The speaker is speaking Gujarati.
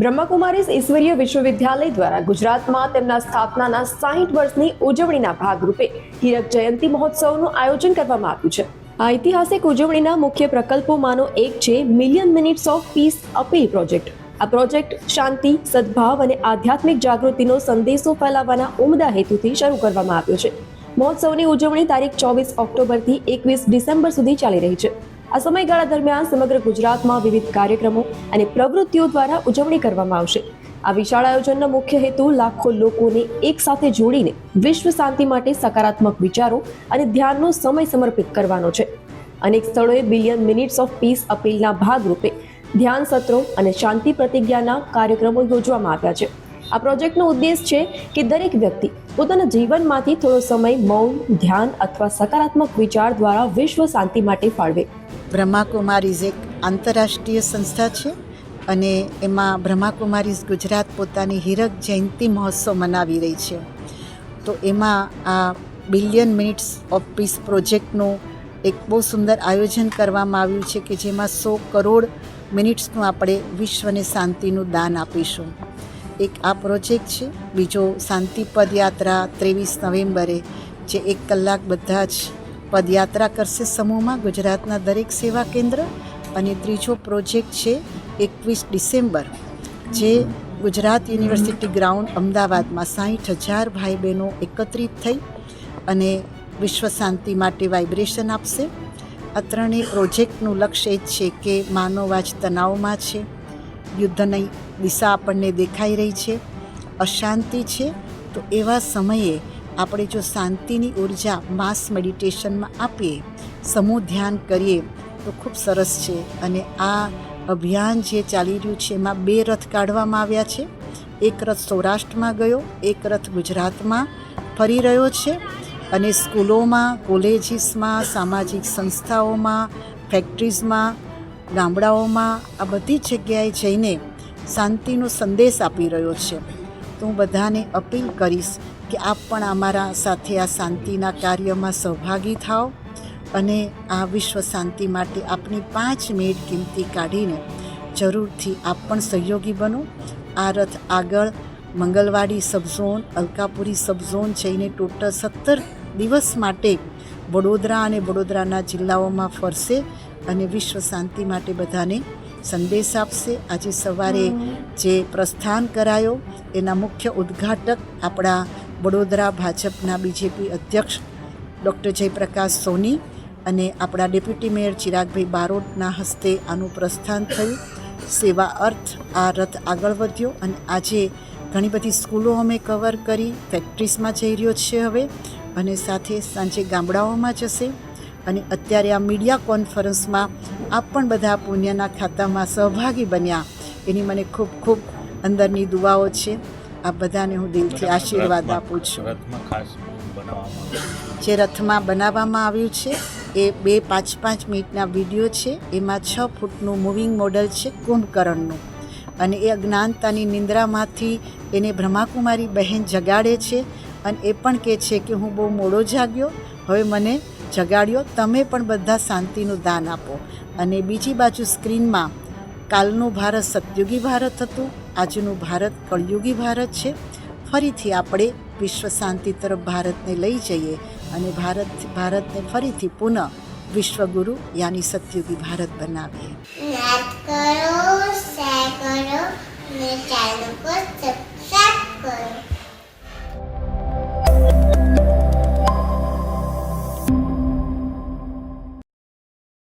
બ્રહ્માકુમારીઝ ઈશ્વરીય વિશ્વવિદ્યાલય દ્વારા ગુજરાતમાં તેમના સ્થાપનાના સાહીઠ વર્ષની ઉજવણીના ભાગરૂપે હીરક જયંતિ મહોત્સવનું આયોજન કરવામાં આવ્યું છે. આ ઐતિહાસિક ઉજવણીના મુખ્ય પ્રકલ્પોમાંનો એક છે million minutes of peace appeal project. આ પ્રોજેક્ટ શાંતિ, સદભાવ અને આધ્યાત્મિક જાગૃતિનો સંદેશો ફેલાવવાના ઉમદા હેતુથી શરૂ કરવામાં આવ્યો છે. મહોત્સવની ઉજવણી તારીખ ચોવીસ ઓક્ટોબરથી એકવીસ ડિસેમ્બર સુધી ચાલી રહી છે. આ સમયગાળા દરમિયાન સમગ્ર ગુજરાતમાં વિવિધ કાર્યક્રમો અને પ્રવૃત્તિઓ દ્વારા ઉજવણી કરવામાં આવશે. આ વિશાળ આયોજનનો મુખ્ય હેતુ લાખો લોકોને એક સાથે જોડીને વિશ્વ શાંતિ માટે સકારાત્મક વિચારો અને ધ્યાનનો સમય સમર્પિત કરવાનો છે. અનેક સ્થળોએ બિલિયન મિનિટ્સ ઓફ પીસ અપીલના ભાગરૂપે ધ્યાન સત્રો અને શાંતિ પ્રતિજ્ઞાના કાર્યક્રમો યોજવામાં આવ્યા છે. આ પ્રોજેક્ટનો ઉદ્દેશ છે કે દરેક વ્યક્તિ પોતાના જીવનમાંથી થોડો સમય મૌન, ધ્યાન અથવા સકારાત્મક વિચાર દ્વારા વિશ્વ શાંતિ માટે ફાળવે. બ્રહ્માકુમારીઝ એક આંતરરાષ્ટ્રીય સંસ્થા છે અને એમાં બ્રહ્માકુમારીઝ ગુજરાત પોતાની હીરક જયંતિ મહોત્સવ મનાવી રહી છે. તો એમાં આ બિલિયન મિનિટ્સ ઓફ પીસ પ્રોજેક્ટનું એક બહુ સુંદર આયોજન કરવામાં આવ્યું છે કે જેમાં સો કરોડ મિનિટ્સનું આપણે વિશ્વને શાંતિનું દાન આપીશું. એક આ પ્રોજેક્ટ છે. બીજો શાંતિ પદયાત્રા ત્રેવીસ નવેમ્બરે, જે એક કલાક બધા જ પદયાત્રા કરશે સમૂહમાં ગુજરાતના દરેક સેવા કેન્દ્ર અને ત્રીજો પ્રોજેક્ટ છે એકવીસ ડિસેમ્બર, જે ગુજરાત યુનિવર્સિટી ગ્રાઉન્ડ અમદાવાદમાં સાહીઠ હજાર ભાઈ બહેનો એકત્રિત થઈ અને વિશ્વ શાંતિ માટે વાઇબ્રેશન આપશે. આ ત્રણેય પ્રોજેક્ટનું લક્ષ્ય એ જ છે કે માનવવાજ તણાવમાં છે, યુદ્ધની દિશા આપણને દેખાઈ રહી છે, અશાંતિ છે. તો એવા સમયે આપણે જો શાંતિની ઊર્જા માસ મેડિટેશનમાં આપીએ, સમૂહ ધ્યાન કરીએ, તો ખૂબ સરસ છે. અને આ અભિયાન જે ચાલી રહ્યું છે, એમાં બે રથ કાઢવામાં આવ્યા છે. એક રથ સૌરાષ્ટ્રમાં ગયો, એક રથ ગુજરાતમાં ફરી રહ્યો છે. અને સ્કૂલોમાં, કોલેજીસમાં, સામાજિક સંસ્થાઓમાં, ફેક્ટરીઝમાં, ગામડાઓમાં આ બધી જગ્યાએ જઈને શાંતિનો સંદેશ આપી રહ્યો છે. તો હું બધાને અપીલ કરીશ કે આપ પણ અમારા સાથે આ શાંતિના કાર્યમાં સહભાગી થાઓ અને આ વિશ્વ શાંતિ માટે આપની પાંચ મિનિટ કિંમતી કાઢીને જરૂરથી આપ પણ સહયોગી બનો. આ રથ આગળ મંગલવાડી સબઝોન અલકાપુરી સબઝોન જઈને ટોટલ સત્તર દિવસ માટે વડોદરા અને વડોદરાના જિલ્લાઓમાં ફરશે અને વિશ્વ શાંતિ માટે બધાને સંદેશ આપશે. આજે સવારે જે પ્રસ્થાન કરાયો એના મુખ્ય ઉદ્ઘાટક આપણા વડોદરા ભાજપના બીજેપી અધ્યક્ષ ડૉક્ટર જયપ્રકાશ સોની અને આપણા ડેપ્યુટી મેયર ચિરાગભાઈ બારોટના હસ્તે આનું પ્રસ્થાન થયું. સેવા અર્થ આ રથ આગળ વધ્યો અને આજે ઘણી બધી સ્કૂલો અમે કવર કરી, ફેક્ટરીઝમાં જઈ રહ્યો છે હવે અને સાથે સાંજે ગામડાઓમાં જશે. અને અત્યારે આ મીડિયા કોન્ફરન્સમાં આપ પણ બધા પુણ્યના ખાતામાં સહભાગી બન્યા. એની મને ખૂબ ખૂબ અંદરની દુવાઓ છે. આ બધાને હું દિલથી આશીર્વાદ આપું છું. જે રથમાં બનાવવામાં આવ્યું છે એ બે પાંચ પાંચ મિનિટના વીડિયો છે. એમાં છ ફૂટનું મૂવિંગ મોડલ છે કુંભકરણનું. અને એ અજ્ઞાનતાની નિંદ્રામાંથી એને બ્રહ્માકુમારી બહેન જગાડે છે અને એ પણ કહે છે કે હું બહુ મોડો જાગ્યો. હવે મને જગાડ્યો તમે પણ બધા શાંતિનું દાન આપો. અને બીજી બાજુ સ્ક્રીનમાં કાલનું ભારત સતયુગી ભારત હતું. આજનું ભારત કળયુગી ભારત છે. ફરીથી આપણે વિશ્વ શાંતિ તરફ ભારતને લઈ જઈએ અને ભારત, ભારતને ફરીથી પુનઃ વિશ્વગુરુ યાની સતયુગી ભારત બનાવીએ. કરો શેર કરો સબસ્ક્રાઇબ કરો.